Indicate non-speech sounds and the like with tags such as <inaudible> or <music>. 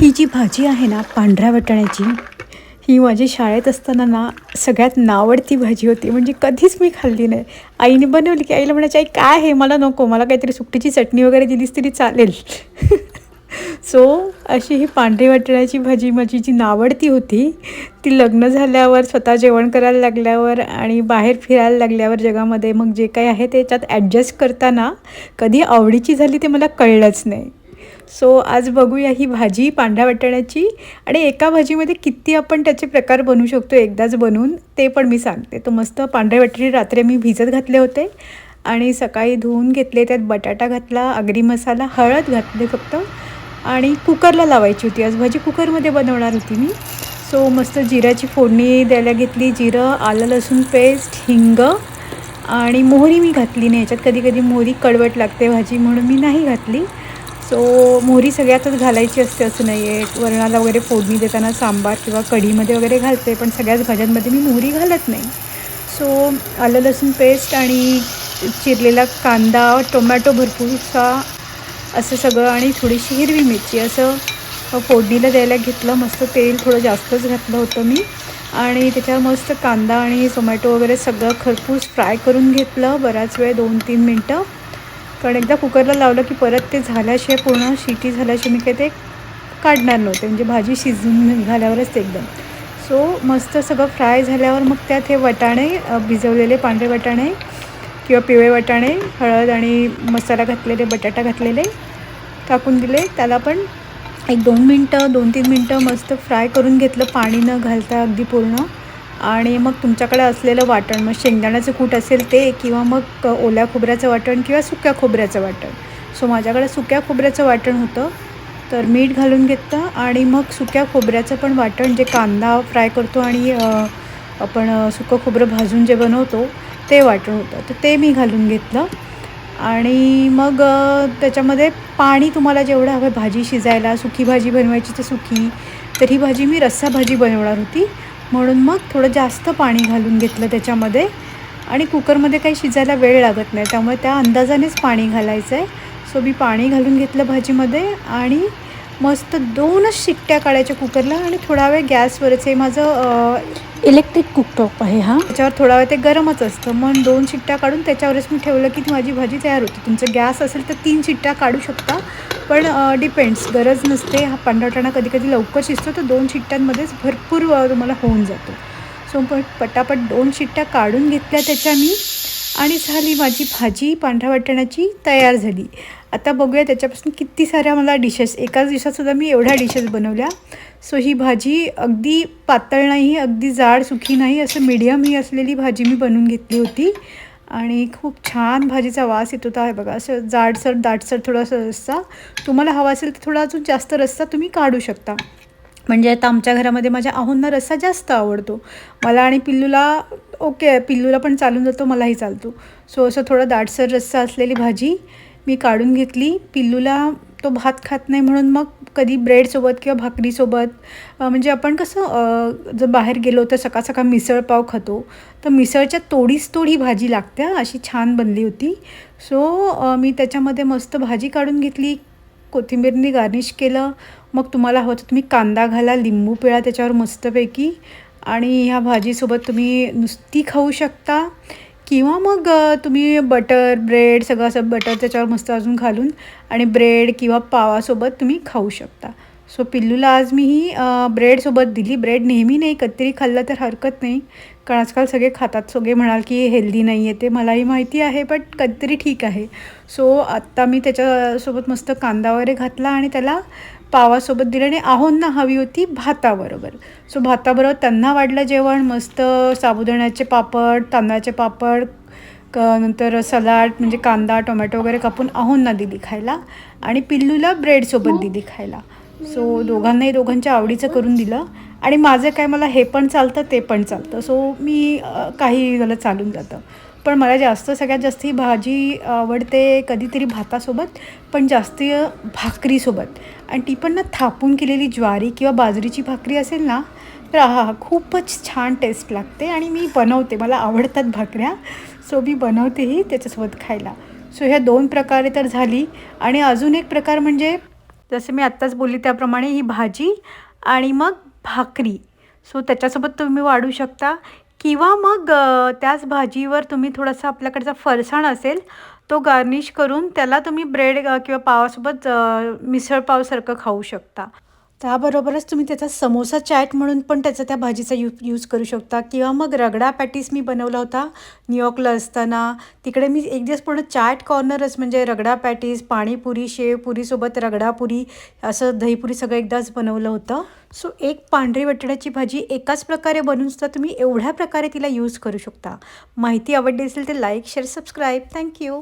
ही जी भाजी आहे ना पांढऱ्या वाटाण्याची ही माझी शाळेत असताना ना सगळ्यात नावडती भाजी होती. म्हणजे कधीच मी खाल्ली नाही. आईने बनवली की आईला म्हणायची आई काय आहे? मला नको. मला काहीतरी सुकटीची चटणी वगैरे दिलीस तरी चालेल. <laughs> सो अशी ही पांढरी वाटाण्याची भाजी माझी जी नावडती होती ती लग्न झाल्यावर स्वतः जेवण करायला लागल्यावर आणि बाहेर फिरायला लागल्यावर जगामध्ये मग जे काही आहे त्याच्यात ॲडजस्ट करताना कधी आवडीची झाली ते मला कळलंच नाही. सो आज बघूया ही भाजी पांढऱ्या वाटाण्याची आणि एका भाजीमध्ये किती आपण त्याचे प्रकार बनवू शकतो एकदाच बनवून ते पण मी सांगते. तो मस्त पांढऱ्या वाटाणे रात्री मी भिजत घातले होते आणि सकाळी धुवून घेतले त्यात बटाटा घातला आगरी मसाला हळद घातले फक्त आणि कुकरला लावायची होती. आज भाजी कुकरमध्ये बनवणार होती मी. सो मस्त जिऱ्याची फोडणी द्यायला घेतली जिरं आलं लसूण पेस्ट हिंग आणि मोहरी मी घातली नाही. याच्यात कधी कधी मोहरी कडवट लागते भाजी म्हणून मी नाही घातली. सो मोहरी सगळ्यातच घालायची असते असं नाही आहे. वरणाला वगैरे फोडणी देताना सांबार किंवा कढीमध्ये वगैरे घालते पण सगळ्याच भाज्यांमध्ये मी मोहरी घालत नाही. सो आलं लसूण पेस्ट आणि चिरलेला कांदा टोमॅटो भरपूरसा असं सगळं आणि थोडीशी हिरवी मिरची असं फोडणीला द्यायला घेतलं. मस्त तेल थोडं जास्तच घातलं होतं मी. आणि त्याच्यावर मस्त कांदा आणि टोमॅटो वगैरे सगळं खरपूस फ्राय करून घेतलं. बराच वेळ दोन तीन मिनटं. कारण एकदा कुकरला लावलं की परत ते झाल्याशिवाय पूर्ण शिटी झाल्याशिवाय मी काही ते काढणार नव्हते. म्हणजे भाजी शिजून निघाल्यावरच ते एकदम. सो मस्त सगळं फ्राय झाल्यावर मग त्यात हे वटाणे भिजवलेले पांढरे वटाणे किंवा पिवळे वटाणे हळद आणि मसाला घातलेले बटाटा घातलेले टाकून दिले. त्याला पण एक दोन मिनटं दोन तीन मिनटं मस्त फ्राय करून घेतलं पाणी न घालता अगदी पूर्ण. आणि मग तुमच्याकडे असलेलं वाटण मग शेंगदाण्याचं कूट असेल ते किंवा मग ओल्या खोबऱ्याचं वाटण किंवा सुक्या खोबऱ्याचं वाटण. सो माझ्याकडे सुक्या खोबऱ्याचं वाटण होतं तर मीठ घालून घेतलं आणि मग सुक्या खोबऱ्याचं पण वाटण जे कांदा फ्राय करतो आणि आपण सुकं खोबरं भाजून जे बनवतो ते वाटण होतं. तर ते मी घालून घेतलं आणि मग त्याच्यामध्ये पाणी तुम्हाला जेवढं हवं भाजी शिजायला सुकी भाजी बनवायची तर सुकी तर ही भाजी मी रस्सा भाजी बनवणार होती. म्हणून मग थोडं जास्त पाणी घालून घेतलं त्याच्यामध्ये. आणि कुकरमध्ये काही शिजायला वेळ लागत नाही त्यामुळे त्या अंदाजानेच पाणी घालायचं आहे सो मी पाणी घालून घेतलं भाजीमध्ये आणि मस्त दोनच शिट्ट्या काढायच्या कुकरला आणि थोडा वेळ गॅसवरच आहे. माझं इलेक्ट्रिक कुकटॉप आहे हा. त्याच्यावर थोडा वेळ ते गरमच असतं. मग दोन शिट्ट्या काढून त्याच्यावरच मी ठेवलं की ती माझी भाजी तयार होती. तुमचं गॅस असेल तर तीन शिट्ट्या काढू शकता. पण डिपेंड्स. गरज नसते. हा पांढरटाणा कधी कधी लवकर शिजतो तर दोन शिट्ट्यांमध्येच भरपूर तुम्हाला होऊन जातो. सो पण पटापट दोन शिट्ट्या काढून घेतल्या त्याच्या मी आणि झाली माझी भाजी. पांढऱ्या वाटण्याची तयार झाली. आता बघूया त्याच्यापासून किती साऱ्या मला डिशेस एकाच दिवसातसुद्धा मी एवढ्या डिशेस बनवल्या. सो ही भाजी अगदी पातळ नाही अगदी जाड सुखी नाही असं मीडियम ही असलेली भाजी मी बनवून घेतली होती. आणि खूप छान भाजीचा वास येत होता. आहे बघा असं जाडसर दाटसर थोडासा रस्सा. तुम्हाला हवा असेल तर थोडा अजून जास्त रस्सा तुम्ही काढू शकता. म्हणजे आता आमच्या घरामध्ये माझ्या आहोंना रस्सा जास्त आवडतो. मला आणि पिल्लूला ओके पिल्लूला पण चालून जातो मलाही चालतो. सो असं थोडं दाटसर रस्सा असलेली भाजी. मी काढून घेतली. पिल्लूला तो भात खात नाही म्हणून मग कधी ब्रेडसोबत किंवा भाकरीसोबत म्हणजे आपण कसं जर बाहेर गेलो तर सकाळ सकाळ मिसळपाव खातो. तर मिसळच्या तोडीस तोडी भाजी लागते अशी छान बनली होती. सो मी त्याच्यामध्ये मस्त भाजी काढून घेतली कोथिंबीरनी गार्निश केलं. मग तुम्हाला हवं तर तुम्ही कांदा घाला लिंबू पिळा त्याच्यावर मस्तपैकी. आणि ह्या भाजीसोबत तुम्ही नुसती खाऊ शकता. किंवा मग तुम्ही बटर ब्रेड सगळं असं बटर त्याच्यावर मस्त अजून घालून आणि ब्रेड किंवा पावासोबत तुम्ही खाऊ शकता. सो पिल्लूला आज मी ही ब्रेडसोबत दिली. ब्रेड नेहमी नाही कधीतरी खाल्लं तर हरकत नाही. कारण आजकाल सगळे खातात. सगळे म्हणाल की हेल्दी नाही आहे ते. मलाही माहिती आहे बट कधीतरी ठीक आहे. सो आत्ता मी त्याच्यासोबत मस्त कांदा वगैरे घातला आणि त्याला पावासोबत दिलं आणि आहोंना हवी होती भाताबरोबर. सो भाताबरोबर त्यांना वाढलं जेवण मस्त साबुदाण्याचे पापड तांदळाचे पापड क नंतर सलाड म्हणजे कांदा टोमॅटो वगैरे कापून आहोंना दिली खायला आणि पिल्लूला ब्रेडसोबत दिली खायला. सो दोघांनाही दोघांच्या आवडीचं करून दिलं. आणि माझं काय मला हे पण चालतं ते पण चालतं. सो मी काही मला चालून जातं. पण मला जास्त सगळ्यात जास्त ही भाजी आवडते कधीतरी भातासोबत पण जास्त भाकरीसोबत. आणि ती पण ना थापून केलेली ज्वारी किंवा बाजरीची भाकरी असेल ना तर हा खूपच छान टेस्ट लागते आणि मी बनवते. मला आवडतात भाकऱ्या. सो मी बनवतेही त्याच्यासोबत खायला. सो ह्या दोन प्रकारे तर झाली. आणि अजून एक प्रकार म्हणजे जसं मी आत्ताच बोलली त्याप्रमाणे ही भाजी आणि मग भाकरी. सो त्याच्यासोबत तुम्ही वाढू शकता. किंवा मग त्याच भाजीवर तुम्ही थोडासा आपल्याकडचा फरसाण असेल तो गार्निश करून त्याला तुम्ही ब्रेड किंवा पावासोबत मिसळपावसारखं मिसळ पावसारखं खाऊ शकता. त्याबरोबरच तुम्ही त्याचा समोसा चॅट म्हणून पण त्याचा त्या भाजीचा यू यूज करू शकता. किंवा मग रगडा पॅटीस मी बनवला होता न्यूयॉर्कला असताना. तिकडे मी एक दिवस पूर्ण चॅट कॉर्नरच म्हणजे रगडा पॅटीस पाणीपुरी शेवपुरीसोबत रगडापुरी असं दहीपुरी सगळं एकदाच बनवलं होतं. सो एक पांढरी बटाट्याची भाजी एकाच प्रकारे बनून सुद्धा तुम्ही एवढ्या प्रकारे तिला यूज करू शकता. माहिती आवडली असेल तर लाईक शेअर सबस्क्राईब थँक्यू